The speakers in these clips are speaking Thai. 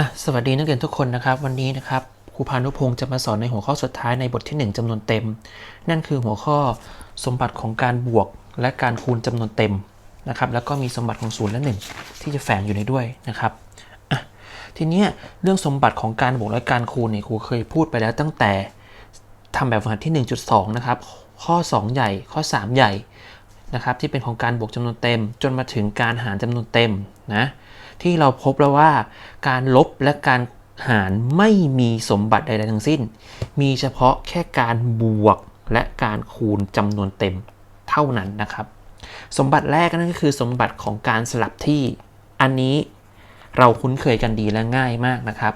อะสวัสดีนักเรียนทุกคนนะครับ วันนี้นะครับครูพานุพงศ์จะมาสอนในหัวข้อสุดท้ายในบทที่ 1จำนวนเต็ม นั่นคือหัวข้อสมบัติของการบวกและการคูณจำนวนเต็มนะครับแล้วก็มีสมบัติของศูนย์และหนึ่งที่จะแฝงอยู่ในด้วยนะครับอะทีนี้เรื่องสมบัติของการบวกและการคูณเนี่ยครูเคยพูดไปแล้วตั้งแต่ทำแบบฝึกหัดที่ 1.2 นะครับ ข้อ 2 ใหญ่ข้อ 3 ใหญ่นะครับที่เป็นของการบวกจำนวนเต็ม จนมาถึงการหารจำนวนเต็มนะ ที่เราพบแล้วว่า การลบและการหารไม่มีสมบัติใดๆทั้งสิ้น มีเฉพาะแค่การบวกและการคูณจำนวนเต็มเท่านั้นนะครับ สมบัติแรกนั่นก็คือสมบัติของการสลับที่ อันนี้เราคุ้นเคยกันดีและง่ายมากนะครับ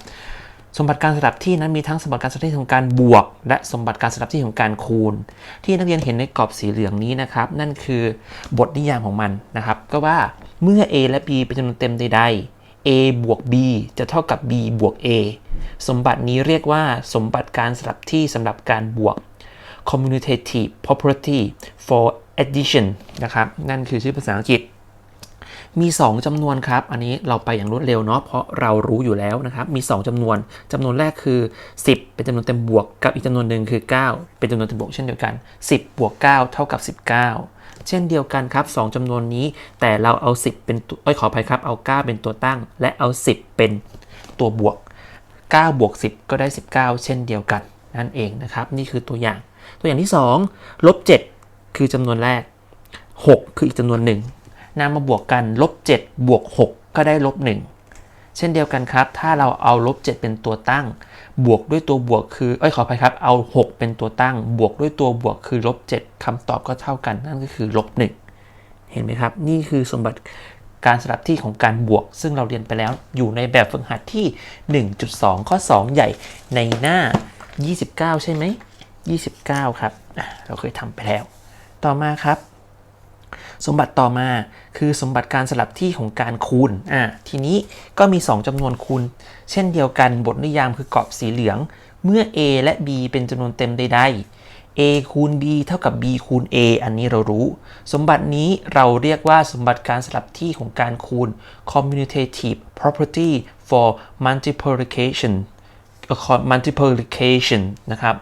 สมบัติการสลับที่นั้นมีทั้งสมบัติการสลับที่ของการบวก และสมบัติการสลับที่ของการคูณ ที่นักเรียนเห็นในกรอบสีเหลืองนี้นะครับ นั่นคือบทนิยามของมันนะครับ ก็ว่า เมื่อ a และ b เป็นจำนวนเต็มใดๆ a บวก b จะเท่ากับ b บวก a สมบัตินี้เรียกว่าสมบัติการสลับที่สำหรับการบวก commutative property for addition นะครับ นั่นคือชื่อภาษาอังกฤษ มี 2จำนวนครับ อันนี้เราไปอย่างรวดเร็วเนาะ เพราะเรารู้อยู่แล้วนะครับ มี 2จำนวนจำนวนแรกคือ 10 เป็นจำนวนเต็มบวก กับอีกจำนวนหนึ่งคือ 9 เป็นจำนวนเต็มบวกเช่นเดียวกัน 10 บวก 9 เท่ากับ 19 เช่นเดียวกันครับ 2จำนวนนี้ แต่เราเอา 10 เป็นตัวเอ้ยขออภัยครับ เอา 9 เป็นตัวตั้ง และเอา 10 เป็นตัวบวก 9 บวก 10 ก็ได้ 19 เช่นเดียวกัน นั่นเองนะครับ นี่คือตัวอย่าง ตัวอย่างที่2ลบ7คือจำนวนแรก 6 คืออีกจำนวนหนึ่งนำมาบวกกันลบ7บวก 6 ก็ได้ลบ1เช่นเดียวกันครับ ถ้าเราเอาลบ7เป็นตัวตั้ง บวกด้วยตัวบวกคือ เอ้ยขออภัยครับ เอา 6 เป็นตัวตั้ง บวกด้วยตัวบวกคือลบ7คำตอบก็เท่ากัน นั่นก็คือลบ1เห็นไหมครับ นี่คือสมบัติการสลับที่ของการบวก ซึ่งเราเรียนไปแล้วอยู่ในแบบฝึกหัดที่ 1.2 ข้อ 2 ใหญ่ในหน้า 29 ใช่ไหม 29 ครับ เราเคยทำไปแล้ว ต่อมาครับ สมบัติต่อมาคือสมบัติการสลับที่ของการคูณอ่าทีนี้ก็มี 2จำนวนคูณ เช่นเดียวกันบทนิยามคือกรอบสีเหลือง เมื่อ a และ b เป็นจำนวนเต็มใดๆ a คูณ b เท่ากับ b คูณ a อันนี้เรารู้ สมบัตินี้เราเรียกว่าสมบัติการสลับที่ของการคูณ commutative property for multiplication multiplication นะครับ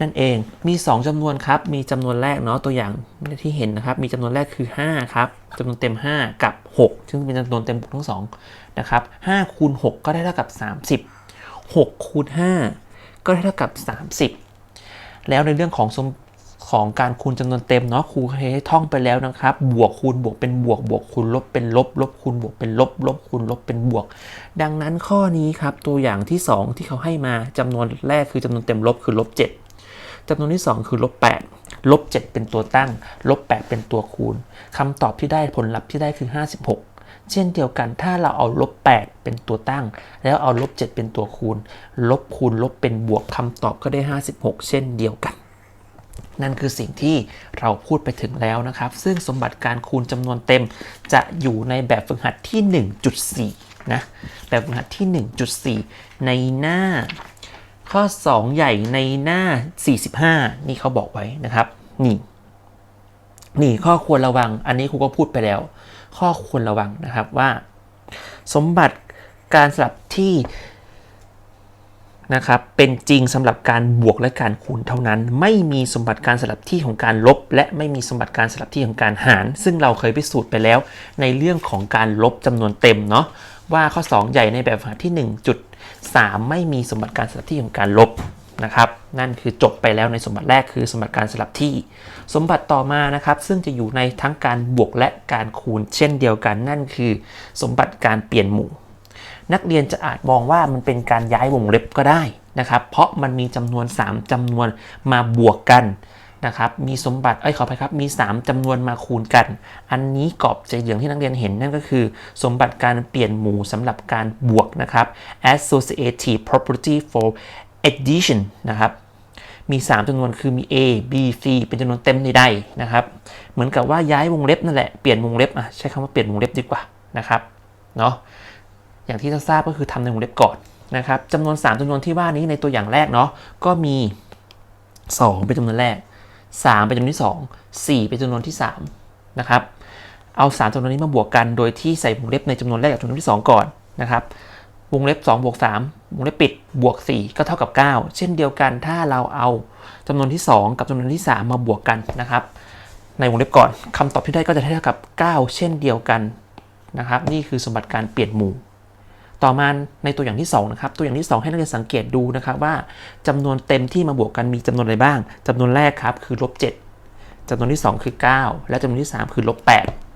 นั่นเอง มี 2จำนวนครับ มีจำนวนแรกเนาะ ตัวอย่างที่เห็นนะครับ มีจำนวนแรกคือ 5 ครับจำนวนเต็ม 5 กับ 6 ซึ่งเป็นจำนวนเต็มทั้ง2นะครับ5คูณ6ก็ได้เท่ากับ 30 6คูณ5ก็ได้เท่ากับ 30 แล้วในเรื่องของของการคูณจำนวนเต็มเนาะครูเคยให้ท่องไปแล้วนะครับ บวกคูณบวกเป็นบวกบวกคูณลบเป็นลบ ลบคูณบวกเป็นลบ ลบคูณลบเป็นบวก ดังนั้นข้อนี้ครับตัวอย่างที่ 2 ที่เขาให้มาจำนวนแรกคือจำนวนเต็มลบคือลบ7 จำนวนที่ 2 คือลบ8ลบ7เป็นตัวตั้งลบ8เป็นตัวคูณคำตอบที่ได้ผลลัพธ์ที่ได้คือ 56เช่นเดียวกันถ้าเราเอาลบ8เป็นตัวตั้ง แล้วเอาลบ7เป็นตัวคูณ ลบคูณลบเป็นบวกคำตอบก็ได้ 56 เช่นเดียวกัน นั่นคือสิ่งที่เราพูดไปถึงแล้วนะครับ ซึ่งสมบัติการคูณจำนวนเต็มจะอยู่ในแบบฝึกหัดที่ 1.4 นะ แบบฝึกหัดที่ 1.4 ในหน้า ข้อ 2 ใหญ่ในหน้า 45 นี่เขาบอกไว้นะครับ นี่นี่ข้อควรระวัง อันนี้ครูก็พูดไปแล้ว ข้อควรระวังนะครับว่า สมบัติการสลับที่ นะครับเป็นจริงสำหรับการบวกและการคูณเท่านั้น ไม่มีสมบัติการสลับที่ของการลบ และไม่มีสมบัติการสลับที่ของการหาร ซึ่งเราเคยพิสูจน์ไปแล้ว ในเรื่องของการลบจำนวนเต็มเนาะว่าข้อ 2 ใหญ่ในแบบฝึกหัดที่ 1.3 ไม่มีสมบัติการสลับที่ของการลบนะครับนั่นคือจบไปแล้วในสมบัติแรกคือสมบัติการสลับที่ สมบัติต่อมานะครับ ซึ่งจะอยู่ในทั้งการบวกและการคูณเช่นเดียวกัน นั่นคือ สมบัติการเปลี่ยนหมู่ นักเรียนจะอาจมองว่ามันเป็นการย้ายวงเล็บก็ได้นะครับ เพราะมันมีจำนวน 3จำนวนมาบวกกันนะครับ มีสมบัติเอ้ยขอไปครับ มี 3จำนวนมาคูณกัน อันนี้กรอบสีเหลืองที่นักเรียนเห็นนั่นก็คือ สมบัติการเปลี่ยนหมู่สำหรับการบวกนะครับ associative property for addition นะครับมี 3จำนวนคือมี a b c เป็นจำนวนเต็มใดๆนะครับ เหมือนกับว่าย้ายวงเล็บนั่นแหละ เปลี่ยนวงเล็บอะใช้คำว่าเปลี่ยนวงเล็บดีกว่านะครับ เนาะ อย่างที่เราทราบก็คือทำในวงเล็บก่อนนะครับจำนวน 3จำนวนที่ว่านี้ในตัวอย่างแรกเนาะก็มี 2 เป็นจำนวนแรก 3 เป็นจำนวนที่ 2 4 เป็นจำนวนที่3นะครับเอา3จำนวนนี้มาบวกกันโดยที่ใส่วงเล็บในจำนวนแรกกับจำนวนที่ 2 ก่อนนะครับวงเล็บ2บวก3วงเล็บปิดบวก 4 ก็เท่ากับ 9 เช่นเดียวกันถ้าเราเอาจำนวนที่ 2 กับจำนวนที่ 3 มาบวกกันนะครับ ในวงเล็บก่อนคำตอบที่ได้ก็จะเท่ากับ 9 เช่นเดียวกันนะครับ นี่คือสมบัติการเปลี่ยนหมู่ ต่อมาในตัวอย่างที่2นะครับตัวอย่างที่ 2 ให้นักเรียนสังเกตดูนะครับว่าจำนวนเต็มที่มาบวกกันมีจำนวนอะไรบ้างจำนวนแรกครับคือลบ7จำนวนที่ 2 คือ 9 และจำนวนที่ 3 คือลบ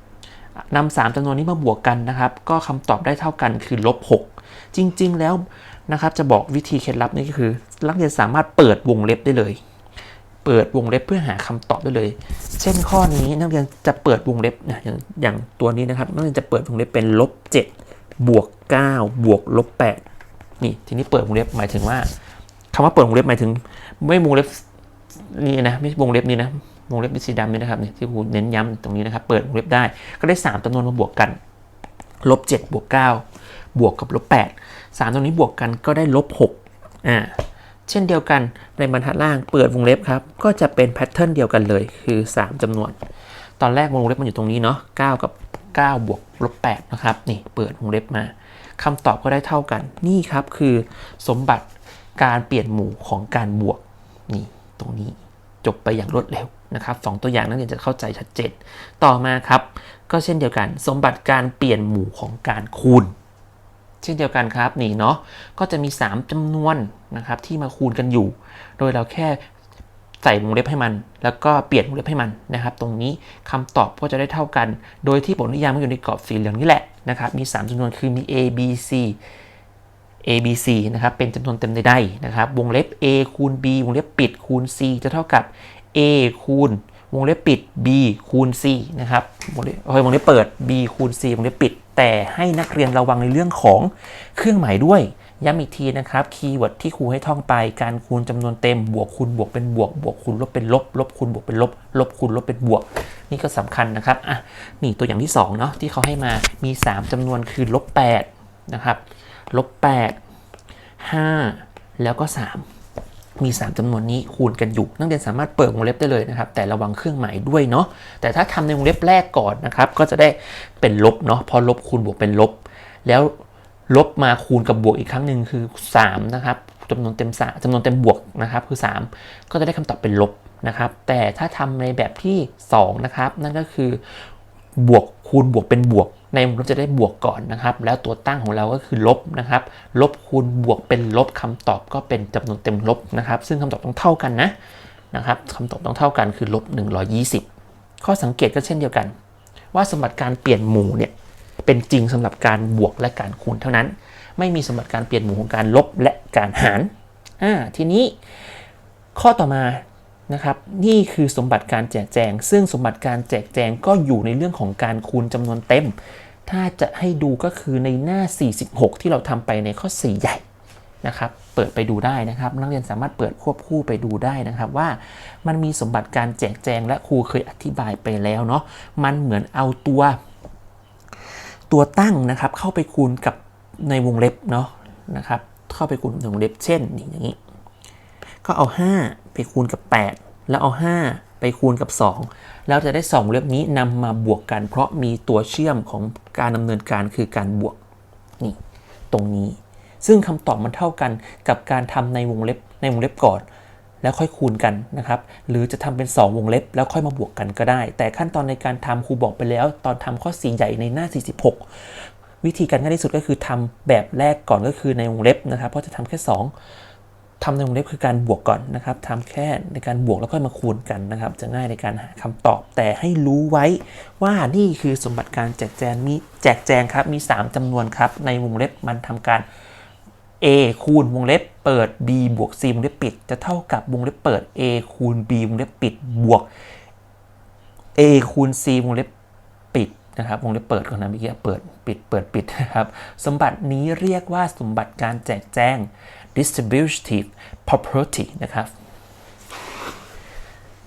8นำสามจำนวนนี้มาบวกกันนะครับ ก็คำตอบได้เท่ากันคือลบ6จริง ๆ แล้วนะครับจะบอกวิธีเคล็ดลับนี่ก็คือนักเรียนสามารถเปิดวงเล็บได้เลย เปิดวงเล็บเพื่อหาคำตอบได้เลย เช่นข้อนี้นักเรียนจะเปิดวงเล็บนะอย่างอย่างตัวนี้นะครับนักเรียนจะเปิดวงเล็บเป็นลบ7 บวก 9 บวกลบ8นี่ทีนี้เปิดวงเล็บหมายถึงว่าคำว่าเปิดวงเล็บหมายถึง ไม่วงเล็บนี่นะไม่วงเล็บนี้นะวงเล็บสีดำนี่นะครับเนี่ยที่ครูเน้นย้ำตรงนี้นะครับ เปิดวงเล็บได้ก็ได้ 3จำนวนมาบวกกันลบ7บวก9บวกกับลบ8 3ตรงนี้บวกกันก็ได้ลบ6อ่าเช่นเดียวกันในบรรทัดล่างเปิดวงเล็บครับ ก็จะเป็นแพทเทิร์นเดียวกันเลยคือ 3จำนวน ตอนแรกวงเล็บมันอยู่ตรงนี้เนาะ9กับ 9 บวกลบ8นะครับ นี่เปิดวงเล็บมาคำตอบก็ได้เท่ากัน นี่ครับคือสมบัติการเปลี่ยนหมู่ของการบวก นี่ ตรงนี้จบไปอย่างรวดเร็วนะครับสองตัวอย่างนักเรียนจะเข้าใจชัดเจน ต่อมาครับ ก็เช่นเดียวกัน สมบัติการเปลี่ยนหมู่ของการคูณ เช่นเดียวกันครับนี่เนาะ ก็จะมี 3จำนวนนะครับที่มาคูณกันอยู่ โดยเราแค่ ใส่วงเล็บให้มัน แล้วก็เปลี่ยนวงเล็บให้มันนะครับ ตรงนี้คำตอบก็จะได้เท่ากัน โดยที่บทนิยามมันอยู่ในกรอบสีเหลืองนี่แหละนะครับ มี 3จำนวนคือมี a b c a b c นะครับ เป็นจำนวนเต็มใดๆนะครับ วงเล็บ a คูณ b วงเล็บปิดคูณ c จะเท่ากับ a คูณ วงเล็บปิด b คูณ c นะครับ วงเล็บเฮ้ยวงเล็บเปิด b คูณ c วงเล็บปิด แต่ให้นักเรียนระวังในเรื่องของเครื่องหมายด้วย ย้ำอีกทีนะครับ คีย์เวิร์ดที่ครูให้ท่องไป การคูณจำนวนเต็ม บวกคูณบวกเป็นบวก บวกคูณลบเป็นลบ ลบคูณบวกเป็นลบ ลบคูณลบเป็นบวก นี่ก็สำคัญนะครับ อะ นี่ตัวอย่างที่2เนาะที่เขาให้มา มี 3จำนวนคือลบ8นะครับ ลบ8 5 แล้วก็ 3 มี 3จำนวนนี้คูณกันอยู่ นักเรียนสามารถเปิดวงเล็บได้เลยนะครับ แต่ระวังเครื่องหมายด้วยเนาะ แต่ถ้าทำในวงเล็บแรกก่อนนะครับ ก็จะได้เป็นลบเนาะ พอลบคูณบวกเป็นลบ แล้ว ลบมาคูณกับบวกอีกครั้งหนึ่งคือ 3 นะครับจำนวนเต็มสาจำนวนเต็มบวกนะครับคือ 3 ก็จะได้คำตอบเป็นลบนะครับ แต่ถ้าทำในแบบที่ 2 นะครับ นั่นก็คือบวกคูณบวกเป็นบวก ในวงลบจะได้บวกก่อนนะครับ แล้วตัวตั้งของเราก็คือลบนะครับ ลบคูณบวกเป็นลบคำตอบก็เป็นจำนวนเต็มลบนะครับ ซึ่งคำตอบต้องเท่ากันนะนะครับคำตอบต้องเท่ากันคือลบ120 ข้อสังเกตก็เช่นเดียวกัน ว่าสมบัติการเปลี่ยนหมู่เนี่ย เป็นจริงสำหรับการบวกและการคูณเท่านั้น ไม่มีสมบัติการเปลี่ยนหมู่ของการลบและการหารอ่าทีนี้ข้อต่อมานะครับนี่คือสมบัติการแจกแจง ซึ่งสมบัติการแจกแจงก็อยู่ในเรื่องของการคูณจำนวนเต็ม ถ้าจะให้ดูก็คือในหน้า 46 ที่เราทำไปในข้อ 4 ใหญ่นะครับเปิดไปดูได้นะครับ นักเรียนสามารถเปิดควบคู่ไปดูได้นะครับว่ามันมีสมบัติการแจกแจงและครูเคยอธิบายไปแล้วเนาะมันเหมือนเอาตัว ตัวตั้งนะครับเข้าไปคูณกับในวงเล็บเนาะนะครับเข้าไปคูณในวงเล็บเช่นอย่างนี้ ก็เอา 5 ไปคูณกับ 8 แล้วเอา 5 ไปคูณกับ 2 แล้วจะได้2วงเล็บนี้นำมาบวกกัน เพราะมีตัวเชื่อมของการดำเนินการคือการบวกนี่ตรงนี้ ซึ่งคำตอบมันเท่ากันกับการทำในวงเล็บในวงเล็บก่อน แล้วค่อยคูณกันนะครับ หรือจะทำเป็น 2 วงเล็บ แล้วค่อยมาบวกกันก็ได้ แต่ขั้นตอนในการทำครูบอกไปแล้ว ตอนทำข้อ 4 ใหญ่ในหน้า 46 วิธีการง่ายที่สุดก็คือทำแบบแรกก่อนก็คือในวงเล็บนะครับ เพราะจะทำแค่ 2ทำในวงเล็บคือการบวกก่อนนะครับทำแค่ในการบวกแล้วค่อยมาคูณกันนะครับ จะง่ายในการหาคำตอบ แต่ให้รู้ไว้ว่านี่คือสมบัติการแจกแจงมีแจกแจงครับ มี 3จำนวนครับ ในวงเล็บมันทำการ a คูณวงเล็บเปิด b บวก c วงเล็บปิด จะเท่ากับวงเล็บเปิด a คูณ b วงเล็บปิดบวก a คูณ c วงเล็บปิดนะครับวงเล็บเปิดก่อนนะเมื่อกี้เปิดปิดเปิดปิดนะครับ สมบัตินี้เรียกว่าสมบัติการแจกแจง distributive property นะครับ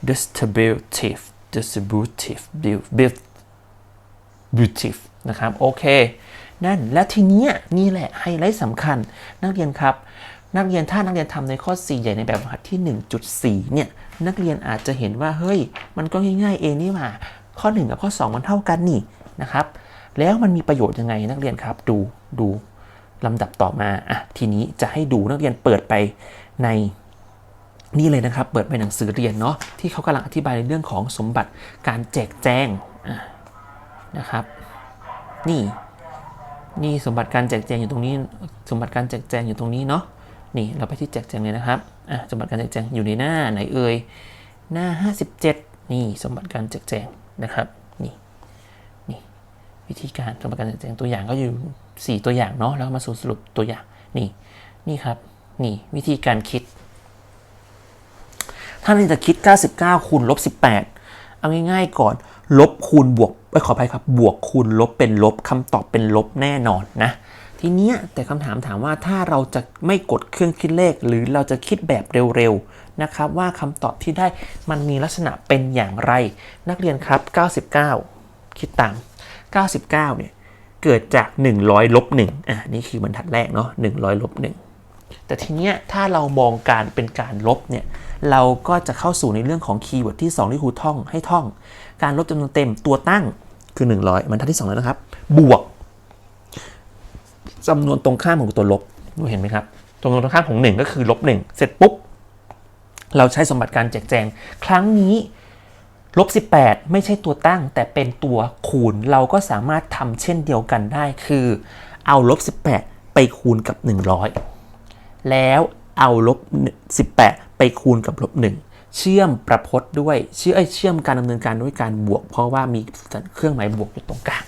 distributive distributive distributive นะครับ โอเค นั่นและทีเนี้ยนี่แหละไฮไลท์สำคัญ นักเรียนครับ นักเรียนถ้านักเรียนทำในข้อ 4 ใหญ่ในแบบหัดที่ 1.4 เนี่ย นักเรียนอาจจะเห็นว่าเฮ้ย มันก็ง่ายๆเองนี่หว่าข้อ 1 กับข้อ 2 มันเท่ากันนี่นะครับ แล้วมันมีประโยชน์ยังไงนักเรียนครับ ดูดูลำดับต่อมาอะทีนี้จะให้ดูนักเรียนเปิดไปในนี่เลยนะครับ เปิดไปหนังสือเรียนเนาะที่เขากำลังอธิบายในเรื่องของสมบัติการแจกแจงะนะครับ นี่ นี่สมบัติการแจกแจงอยู่ตรงนี้ สมบัติการแจกแจงอยู่ตรงนี้เนาะ นี่เราไปที่แจกแจงเลยนะครับ อะสมบัติการแจกแจงอยู่ในหน้าไหนเอ่ย หน้า 57 นี่สมบัติการแจกแจงนะครับ นี่ นี่วิธีการสมบัติการแจกแจงตัวอย่างก็อยู่ 4 ตัวอย่างเนาะ แล้วมาสู่สรุปตัวอย่าง นี่ นี่ครับ นี่วิธีการคิด ถ้าเราจะคิด 99 คูณลบ 18 เอาง่ายๆก่อน ลบคูณบวก ไอ้ขออภัยครับบวกคูณลบเป็นลบคำตอบเป็นลบแน่นอนนะทีเนี้ยแต่คำถามถามว่าถ้าเราจะไม่กดเครื่องคิดเลข หรือเราจะคิดแบบเร็วๆนะครับว่าคำตอบที่ได้มันมีลักษณะเป็นอย่างไร นักเรียนครับ 99 คิดตาม 99 เนี่ยเกิดจาก 100ลบ1อะนี่คือบรรทัดแรกเนาะ100ลบ1แต่ทีเนี้ยถ้าเรามองการเป็นการลบเนี่ยเราก็จะเข้าสู่ในเรื่องของคีย์เวิร์ดที่ 2 ที่ครูท่องให้ท่อง การลบจำนวนเต็มตัวตั้ง คือ 100บรรทัดที่2แล้วนะครับ บวกจำนวนตรงข้ามของตัวลบดูเห็นไหมครับจำนวนตรงข้ามของ 1 ก็คือลบ1เสร็จปุ๊บ เราใช้สมบัติการแจกแจง ครั้งนี้ลบ18 ไม่ใช่ตัวตั้ง แต่เป็นตัวคูณเราก็สามารถทำเช่นเดียวกันได้ คือเอาลบ18 ไปคูณกับ 100 แล้วเอาลบ18 ไปคูณกับลบ1 เชื่อมประพจน์ด้วยเชื่อเอ้ยเชื่อมการดำเนินการด้วยการบวก เพราะว่ามีเครื่องหมายบวกอยู่ตรงกลาง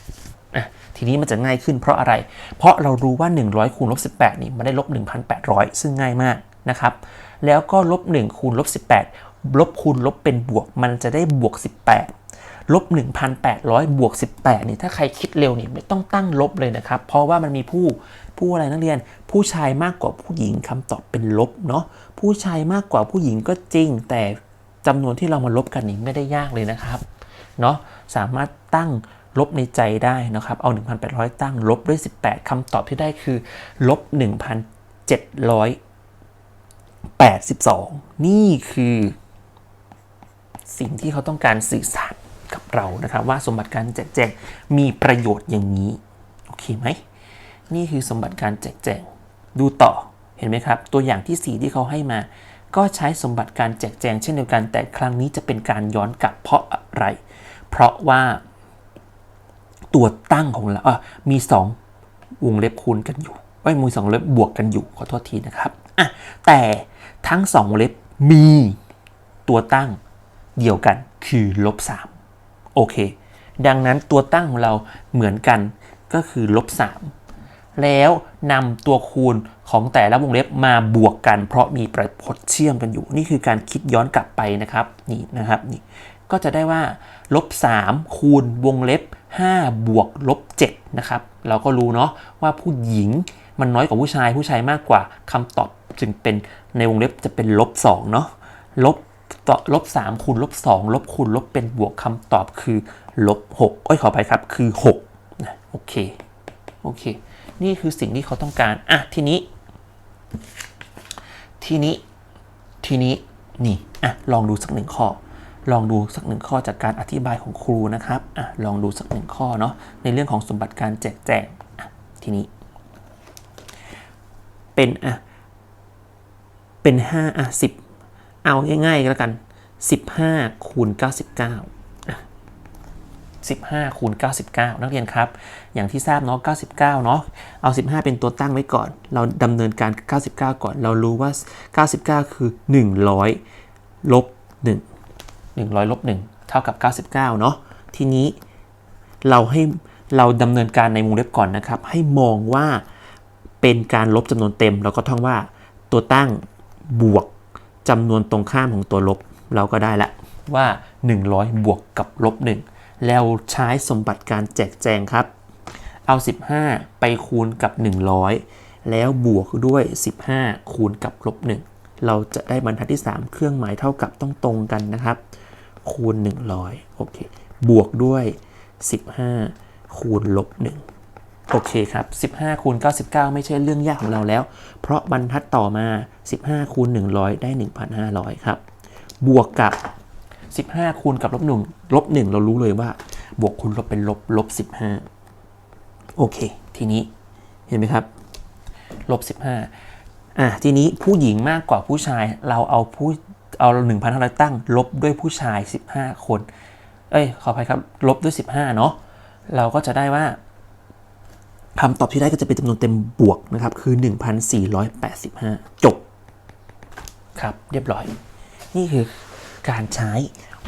ทีนี้มันจะง่ายขึ้นเพราะอะไร เพราะเรารู้ว่า 100คูณลบ18 นี่มันได้ลบ 1,800 ซึ่งง่ายมากนะครับ แล้วก็ลบ1คูณลบ18 ลบคูณลบเป็นบวก มันจะได้บวก 18 ลบ 1,800 บวก 18 นี่ถ้าใครคิดเร็วนี่ไม่ต้องตั้งลบเลยนะครับ เพราะว่ามันมีผู้ผู้อะไรนักเรียน ผู้ชายมากกว่าผู้หญิงคำตอบเป็นลบเนาะผู้ชายมากกว่าผู้หญิงก็จริง แต่จำนวนที่เรามาลบกันนี่ไม่ได้ยากเลยนะครับเนาะสามารถตั้งลบในใจได้นะครับ เอา 1,800 ตั้งลบด้วย 18 คำตอบที่ได้คือ ลบ 1,782 นี่คือ สิ่งที่เขาต้องการสื่อสารกับเรานะครับว่าสมบัติการแจกแจงมีประโยชน์อย่างนี้โอเคไหมนี่คือสมบัติการแจกแจงดูต่อเห็นไหมครับ ตัวอย่างที่ 4 ที่เขาให้มา ก็ใช้สมบัติการแจกแจงเช่นเดียวกันแต่ครั้งนี้จะเป็นการย้อนกลับเพราะอะไร เพราะว่าตัวตั้งของเราอะมี 2 วงเล็บคูณกันอยู่ไว้ยมีสองเล็บบวกกันอยู่ขอโทษทีนะครับอะแต่ทั้งสองเล็บมีตัวตั้ง เดียวกันคือลบ3โอเค ดังนั้นตัวตั้งของเราเหมือนกันก็คือลบ3แล้วนำตัวคูณของแต่ละวงเล็บมาบวกกัน เพราะมีประพจน์เชื่อมกันอยู่ นี่คือการคิดย้อนกลับไปนะครับนี่นะครับนี่ก็จะได้ว่าลบ3คูณวงเล็บ 5 บวกลบ7นะครับเราก็รู้เนาะว่าผู้หญิงมันน้อยกว่าผู้ชายผู้ชายมากกว่าคำตอบจึงเป็นในวงเล็บจะเป็นลบ2เนาะลบ ต่อลบ3คูณลบ2ลบคูณลบเป็นบวกคำตอบคือลบ6เอ้ยขอไปครับคือ6นะโอเคโอเค นี่คือสิ่งที่เขาต้องการ อะ ทีนี้ ทีนี้ ทีนี้ นี่ อะ ลองดูสักหนึ่งข้อ ลองดูสักหนึ่งข้อจากการอธิบายของครูนะครับ อะ ลองดูสักหนึ่งข้อเนาะ ในเรื่องของสมบัติการแจกแจง อะ ทีนี้ เป็น อะ เป็นห้าอะสิบ เอาง่ายๆก็แล้วกันสิบห้าคูณเก้าสิบเก้า15 คูณ 99 นักเรียนครับ อย่างที่ทราบเนาะ 99 เนาะ เอา 15 เป็นตัวตั้งไว้ก่อน เราดำเนินการ 99 ก่อน เรารู้ว่า 99 คือ 100 ลบ 1 100 ลบ 1 เท่ากับ 99 เนาะ ทีนี้เราให้เราดำเนินการในวงเล็บก่อนนะครับ ให้มองว่าเป็นการลบจำนวนเต็มเราก็ท่องว่าตัวตั้งบวก จำนวนตรงข้ามของตัวลบเราก็ได้ละว่า 100 บวกกับลบ 1 แล้วใช้สมบัติการแจกแจงครับ เอา 15 ไปคูณกับ 100 แล้วบวกด้วย 15 คูณกับลบ 1 เราจะได้บรรทัดที่ 3 เครื่องหมายเท่ากับต้องตรงกันนะครับ คูณ 100 โอเค บวกด้วย 15 คูณลบ 1 โอเคครับ 15คูณ99 ไม่ใช่เรื่องยากของเราแล้ว เพราะบรรทัดต่อมา 15คูณ100 ได้ 1,500 ครับ บวกกับ 15คูณกับลบ1ลบ1เรารู้เลยว่า บวกคูณลบเป็นลบลบ15 โอเค ทีนี้เห็นไหมครับลบ15อะทีนี้ผู้หญิงมากกว่าผู้ชายเราเอาผู้เอา1,500 ตั้ง ลบด้วยผู้ชาย 15 คน เอ้ยขออภัยครับ ลบด้วย 15 เนาะเราก็จะได้ว่า คำตอบที่ได้ก็จะเป็นจำนวนเต็มบวกนะครับ คือ 1,485 จบ ครับเรียบร้อย นี่คือการใช้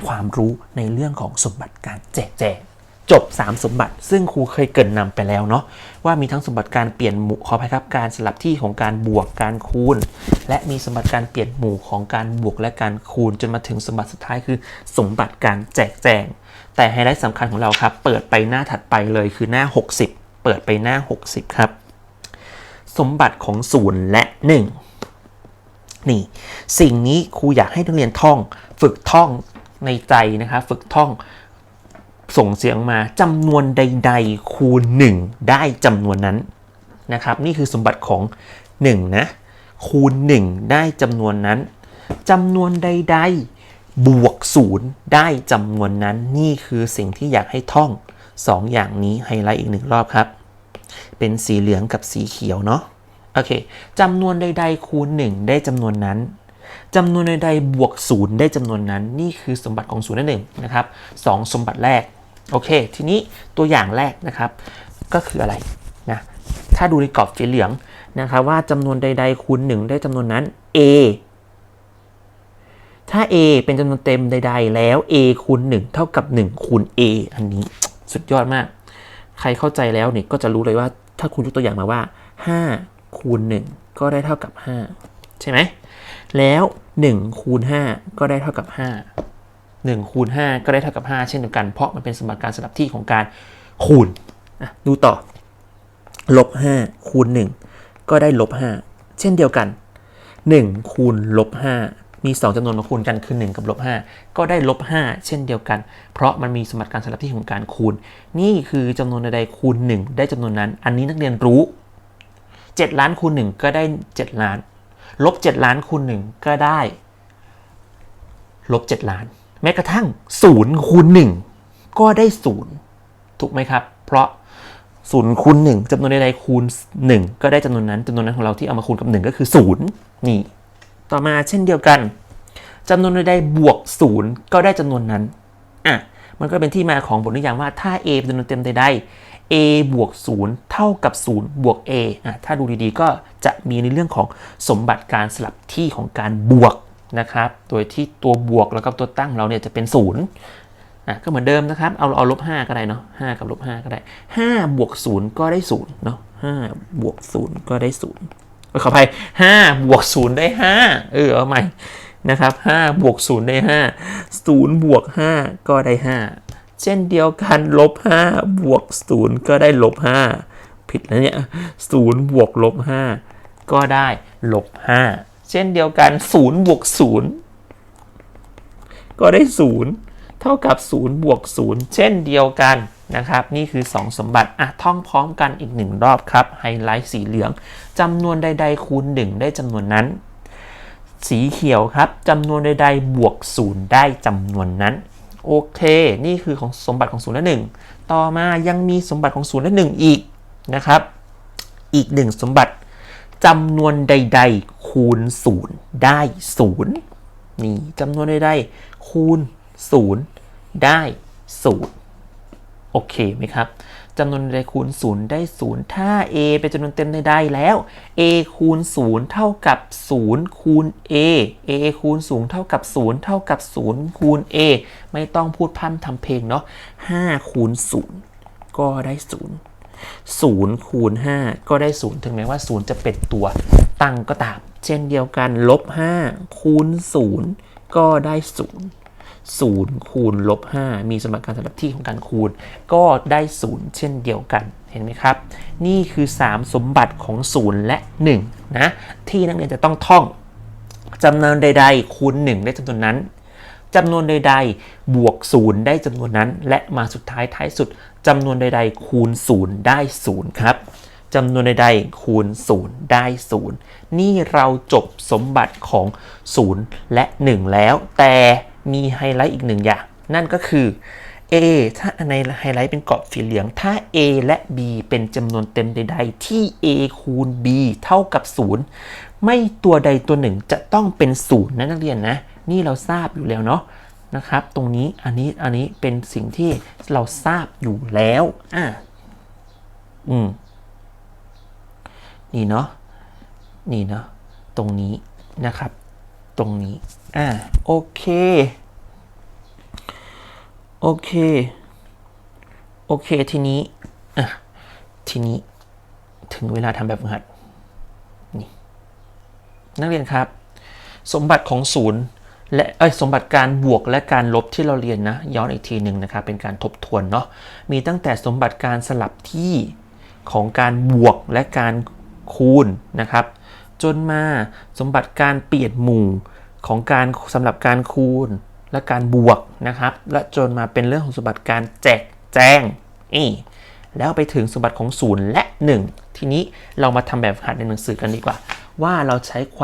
ความรู้ในเรื่องของสมบัติการแจกแจงจบ 3 สมบัติ ซึ่งครูเคยเกรินนำไปแล้วเนาะว่ามีทั้งสมบัติการเปลี่ยนหมู่ขออภัยครับการสลับที่ของการบวกการคูณ และมีสมบัติการเปลี่ยนหมู่ของการบวกและการคูณ จนมาถึงสมบัติสุดท้ายคือ สมบัติการแจกแจง แต่ไฮไลท์สำคัญของเราครับ เปิดไปหน้าถัดไปเลยคือหน้า 60 เปิดไปหน้า 60 ครับ สมบัติของศูนย์และ 1 นี่ สิ่งนี้ครูอยากให้นักเรียนท่อง ฝึกท่องในใจนะคะ ฝึกท่องส่งเสียงมาจำนวนใด ๆ คูณ 1 ได้จำนวนนั้นนะครับ นี่คือสมบัติของ 1 นะ คูณ 1 ได้จำนวนนั้นจำนวนใด ๆ บวก 0 ได้จำนวนนั้น นี่คือสิ่งที่อยากให้ท่อง 2 อย่างนี้ไฮไลท์อีกหนึ่งรอบครับ เป็นสีเหลืองกับสีเขียวเนาะโอเคจำนวนใด ๆ คูณ 1 ได้จำนวนนั้นจำนวนใดๆบวก 0 ได้จำนวนนั้น นี่คือสมบัติของ0นั่นเองนะครับสองสมบัติแรกโอเค ทีนี้ตัวอย่างแรกนะครับ ก็คืออะไรนะถ้าดูในกรอบสีเหลืองนะครับว่าจำนวนใด ๆ คูณ 1 ได้จำนวนนั้น a ถ้า a เป็นจำนวนเต็มใด ๆ แล้ว a คูณ 1 เท่ากับ 1 คูณ a อันนี้ สุดยอดมาก ใครเข้าใจแล้วเนี่ยก็จะรู้เลยว่าถ้าคุณยกตัวอย่างมาว่า 5 คูณ 1 ก็ได้เท่ากับ 5 ใช่ไหม แล้ว 1 คูณ 5 ก็ได้เท่ากับ 5 1 คูณ 5 ก็ได้เท่ากับ 5 เช่นเดียวกัน เพราะมันเป็นสมบัติการสลับที่ของการคูณดูต่อ ลบ 5 คูณ 1 ก็ได้ลบ 5 เช่นเดียวกัน 1 คูณลบ 5 มี 2จำนวนมาคูณกันคือ 1 กับลบ5ก็ได้ลบ5เช่นเดียวกัน เพราะมันมีสมบัติการสลับที่ของการคูณ นี่คือจำนวนใดๆคูณ 1 ได้จำนวนนั้น อันนี้นักเรียนรู้ 7 ล้านคูณ 1 ก็ได้ 7 ล้าน ลบ 7 ล้านคูณ 1 ก็ได้ลบ 7 ล้าน แม้กระทั่ง0คูณ1ก็ได้ 0 ถูกไหมครับ เพราะ0คูณ1จำนวนใดๆคูณ1ก็ได้จำนวนนั้นจำนวนนั้นของเราที่เอามาคูณกับ1ก็คือ0นี่ ต่อมาเช่นเดียวกันจำนวนใดๆบวก 0 ก็ได้จำนวนนั้นอะมันก็เป็นที่มาของบทนิยามว่าถ้า a เป็นจำนวนเต็มใดๆ a บวก 0 เท่ากับ 0 บวก a อะถ้าดูดีๆ ก็จะมีในเรื่องของสมบัติการสลับที่ของการบวกนะครับ โดยที่ตัวบวกแล้วก็ตัวตั้งเราเนี่ยจะเป็น 0อะก็เหมือนเดิมนะครับ เอาเอาลบ5ก็ได้เนาะ5กับลบ5ก็ได้5บวก0ก็ได้0เนาะ5บวก0ก็ได้0 ขออภัย5บวก0ได้ 5 เออเอาใหม่นะครับ5บวก0ได้ 5 0บวก5ก็ได้ 5 เช่นเดียวกันลบ5บวก0ก็ได้ลบ5ผิดแล้วเนี่ย0บวกลบ5ก็ได้ลบ5เช่นเดียวกัน0บวก0ก็ได้ 0 เท่ากับ0บวก0เช่นเดียวกัน นะครับ นี่คือ 2 สมบัติอะท่องพร้อมกันอีกหนึ่งรอบครับไฮไลท์สีเหลืองจำนวนใด ๆ คูณ 1 ได้จำนวนนั้น สีเขียวครับจำนวนใด ๆ บวก 0 ได้จำนวนนั้นโอเค นี่คือของสมบัติของ0และ 1 ต่อมายังมีสมบัติของ0และ 1 อีกนะครับ อีกหนึ่งสมบัติจำนวนใด ๆ คูณ 0 ได้ 0 นี่จำนวนใด ๆ คูณ 0 ได้ 0 โอเคไหมครับจำนวนใดคูณ 0 ได้ 0 ถ้า a เป็นจำนวนเต็มใดๆแล้ว a คูณ 0 เท่ากับ 0 คูณ a a คูณ 0 เท่ากับ 0 เท่ากับ 0 คูณ a ไม่ต้องพูดพร่ำทำเพลงเนาะ5คูณ 0 ก็ได้ 0 0 คูณ 5 ก็ได้ 0 ถึงแม้ว่า 0 จะเป็นตัวตั้งก็ตาม เช่นเดียวกันลบ 5 คูณ 0 ก็ได้ 0 0คูณลบ5มีสมการสำหรับที่ของการคูณ ก็ได้ 0 เช่นเดียวกันเห็นไหมครับ นี่คือ 3 สมบัติของ 0 และ 1 นะ ที่นักเรียนจะต้องท่องจำนวนใด ๆ คูณ 1 ได้จำนวนนั้นจำนวนใด ๆ บวก 0 ได้จำนวนนั้น และมาสุดท้ายท้ายสุดจำนวนใด ๆ คูณ 0 ได้ 0 ครับจำนวนใดๆคูณ 0 ได้ 0 นี่เราจบสมบัติของ 0 และ 1 แล้วแต่ มีไฮไลท์อีกหนึ่งอย่าง นั่นก็คือ A ถ้าในไฮไลท์เป็นกรอบสีเหลือง ถ้า A และ B เป็นจำนวนเต็มใด ๆ ที่ A คูณ B เท่ากับ 0 ไม่ตัวใดตัวหนึ่งจะต้องเป็น 0นะนักเรียนนะ นี่เราทราบอยู่แล้วเนาะนะครับ ตรงนี้อันนี้อันนี้เป็นสิ่งที่เราทราบอยู่แล้วอะอืมนี่เนาะนี่เนาะตรงนี้นะครับ ตรงนี้ อ่าโอเค โอเค โอเค ทีนี้ อะ ทีนี้ ถึงเวลาทำแบบฝึกหัด นี่ นักเรียนครับ สมบัติของศูนย์และเอ้ยสมบัติการบวกและการลบที่เราเรียนนะย้อนอีกทีหนึ่งนะครับเป็นการทบทวนเนาะมีตั้งแต่สมบัติการสลับที่ของการบวกและการคูณนะครับ จนมาสมบัติการเปลี่ยนหมู่ ของการสำหรับการคูณและการบวกนะครับ และจนมาเป็นเรื่องของสมบัติการแจกแจงนี่แล้วไปถึงสมบัติของศูนย์และ 1 ทีนี้เรามาทำแบบฝึกหัดในหนังสือกันดีกว่า ว่าเราใช้ความ